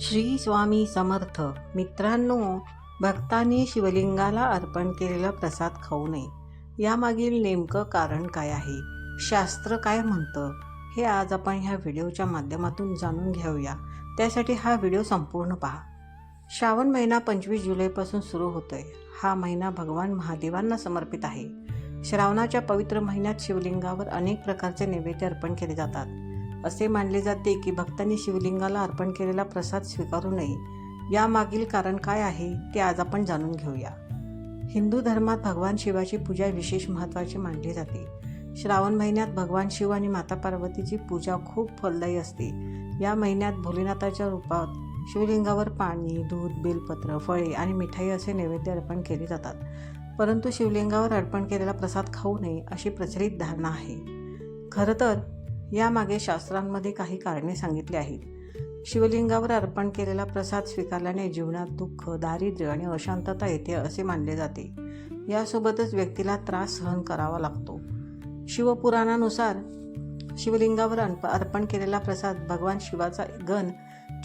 श्री स्वामी समर्थ. मित्रांनो भक्तांनी शिवलिंगाला अर्पण केलेला प्रसाद खाऊ नये. यामागील नेमकं कारण काय आहे? शास्त्र काय म्हणतं? हे आज आपण ह्या व्हिडिओच्या माध्यमातून जाणून घेऊया. त्यासाठी हा व्हिडिओ संपूर्ण पहा. श्रावण महिना पंचवीस जुलैपासून सुरू होतोय. हा महिना भगवान महादेवांना समर्पित आहे. श्रावणाच्या पवित्र महिन्यात शिवलिंगावर अनेक प्रकारचे नैवेद्य अर्पण केले जातात. असे मानले जाते की भक्तांनी शिवलिंगाला अर्पण केलेला प्रसाद स्वीकारू नये. यामागील कारण काय आहे ते आज आपण जाणून घेऊया. हिंदू धर्मात भगवान शिवाची पूजा विशेष महत्त्वाची मानली जाते. श्रावण महिन्यात भगवान शिव आणि माता पार्वतीची पूजा खूप फलदायी असते. या महिन्यात भोलेनाथाच्या रूपात शिवलिंगावर पाणी दूध बेलपत्र फळे आणि मिठाई असे नैवेद्य अर्पण केले जातात. परंतु शिवलिंगावर अर्पण केलेला प्रसाद खाऊ नये अशी प्रचलित धारणा आहे. खरं तर यामागे शास्त्रांमध्ये काही कारणे सांगितली आहेत. शिवलिंगावर अर्पण केलेला प्रसाद स्वीकारल्याने जीवनात दुःख दारिद्र्य आणि अशांतता येते असे मानले जाते. यासोबतच व्यक्तीला त्रास सहन करावा लागतो. शिवपुराणानुसार शिवलिंगावर अर्प अर्पण केलेला प्रसाद भगवान शिवाचा गण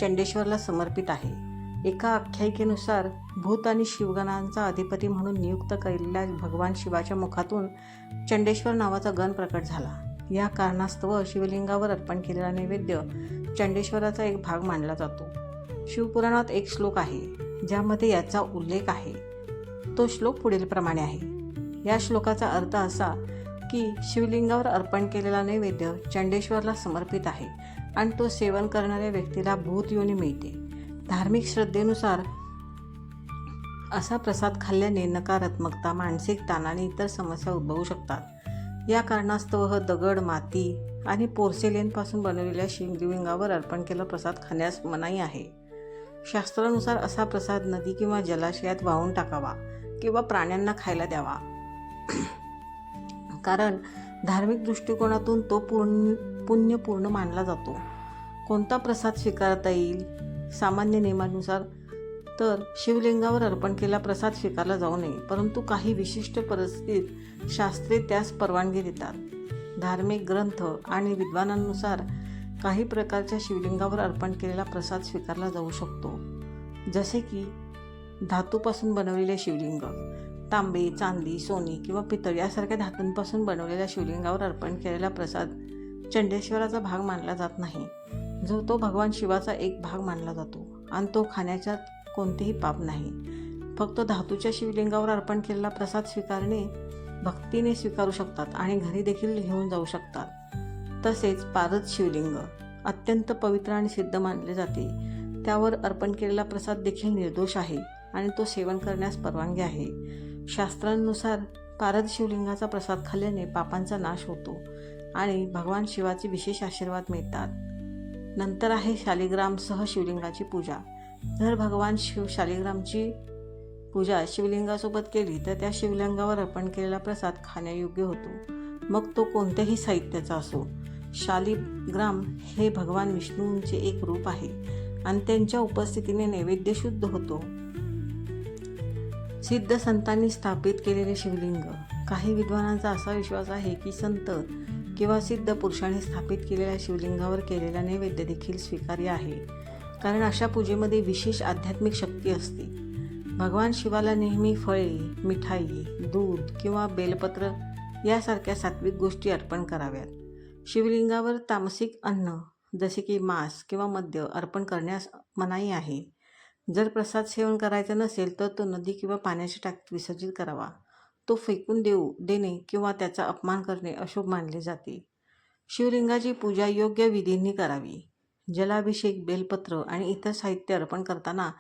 चंडेश्वरला समर्पित आहे. एका आख्यायिकेनुसार भूत आणि शिवगणांचा अधिपती म्हणून नियुक्त केलेल्या भगवान शिवाच्या मुखातून चंडेश्वर नावाचा गण प्रकट झाला. या कारणास्तव शिवलिंगावर अर्पण केलेला नैवेद्य चंडेश्वराचा एक भाग मानला जातो. शिवपुराणात एक श्लोक आहे ज्यामध्ये याचा उल्लेख आहे. तो श्लोक पुढीलप्रमाणे आहे. या श्लोकाचा अर्थ असा की शिवलिंगावर अर्पण केलेला नैवेद्य चंडेश्वरला समर्पित आहे आणि तो सेवन करणाऱ्या व्यक्तीला भूत योनी मिळते. धार्मिक श्रद्धेनुसार असा प्रसाद खाल्ल्याने नकारात्मकता मानसिक ताण आणि इतर समस्या उद्भवू शकतात. या कारणास्तव दगड माती आणि पोर्सेलेनपासून बनवलेल्या शिवलिंगावर अर्पण केलं प्रसाद खाण्यास मनाई आहे. शास्त्रानुसार असा प्रसाद नदी किंवा जलाशयात वाहून टाकावा किंवा प्राण्यांना खायला द्यावा. कारण धार्मिक दृष्टिकोनातून तो पूर्ण पुण्यपूर्ण मानला जातो. कोणता प्रसाद स्वीकारता येईल? सामान्य नियमानुसार तर शिवलिंगावर अर्पण केलेला प्रसाद स्वीकारला जाऊ नये परंतु काही विशिष्ट परिस्थितीत शास्त्रे त्यास परवानगी देतात. धार्मिक ग्रंथ आणि विद्वानांनुसार काही प्रकारच्या शिवलिंगावर अर्पण केलेला प्रसाद स्वीकारला जाऊ शकतो. जसे की धातूपासून बनवलेले शिवलिंग तांबे चांदी सोने किंवा पितळ यासारख्या धातूंपासून बनवलेल्या शिवलिंगावर अर्पण केलेला प्रसाद चंडेश्वराचा भाग मानला जात नाही. जो तो भगवान शिवाचा एक भाग मानला जातो आणि तो खाण्याच्या कोणतेही पाप नाही. फक्त धातूच्या शिवलिंगावर अर्पण केलेला प्रसाद स्वीकारणे भक्तीने स्वीकारू शकतात आणि घरी देखील घेऊन जाऊ शकतात. तसेच पारद शिवलिंग अत्यंत पवित्र आणि सिद्ध मानले जाते. त्यावर अर्पण केलेला प्रसाद देखील निर्दोष आहे आणि तो सेवन करण्यास परवानगी आहे. शास्त्रांनुसार पारद शिवलिंगाचा प्रसाद खाल्ल्याने पापांचा नाश होतो आणि भगवान शिवाचे विशेष आशीर्वाद मिळतात. नंतर आहे शालिग्रामसह शिवलिंगाची पूजा. जर भगवान शिव शालिग्रामची पूजा शिवलिंगासोबत केली तर त्या शिवलिंगावर अर्पण केलेला प्रसाद खाण्यायोग्य होतो. मग तो कोणत्याही साहित्याचा असो. शालिग्राम हे भगवान विष्णूंचे एक रूप आहे आणि त्यांच्या उपस्थितीने नैवेद्य शुद्ध होतो. सिद्ध संतांनी स्थापित केलेले शिवलिंग. काही विद्वानांचा असा विश्वास आहे की संत किंवा सिद्ध पुरुषांनी स्थापित केलेल्या शिवलिंगावर केलेला नैवेद्य देखील स्वीकार्य आहे. कारण अशा पूजेमध्ये विशेष आध्यात्मिक शक्ती असते. भगवान शिवाला नेहमी फळे मिठाई दूध किंवा बेलपत्र यासारख्या सात्विक गोष्टी अर्पण कराव्यात. शिवलिंगावर तामसिक अन्न जसे की मांस किंवा मद्य अर्पण करण्यास मनाई आहे. जर प्रसाद सेवन करायचा नसेल तर तो नदी किंवा पाण्याच्या टाकीत विसर्जित करावा. तो फेकून देऊ देणे किंवा त्याचा अपमान करणे अशुभ मानले जाते. शिवलिंगाची पूजा योग्य विधींनी करावी. जलाभिषेक बेलपत्र आणि इतर साहित्य अर्पण करताना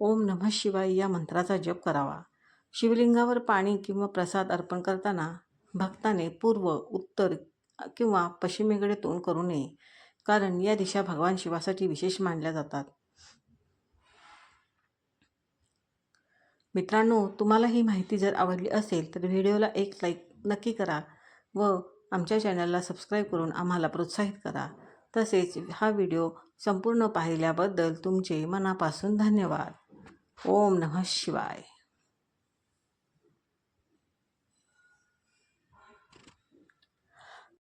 ओम नमः शिवाय या मंत्राचा जप करावा. शिवलिंगावर पाणी किंवा प्रसाद अर्पण करताना भक्ताने पूर्व उत्तर किंवा पश्चिमेकडे तोंड करू नये कारण या दिशा भगवान शिवासाठी विशेष मानल्या जातात. मित्रांनो तुम्हाला ही माहिती जर आवडली असेल तर व्हिडिओला एक लाईक नक्की करा व आमच्या चॅनलला सबस्क्राईब करून आम्हाला प्रोत्साहित करा. तसेच हा व्हिडिओ संपूर्ण पाहिल्याबद्दल तुमचे मनापासून धन्यवाद. ओम नमः शिवाय.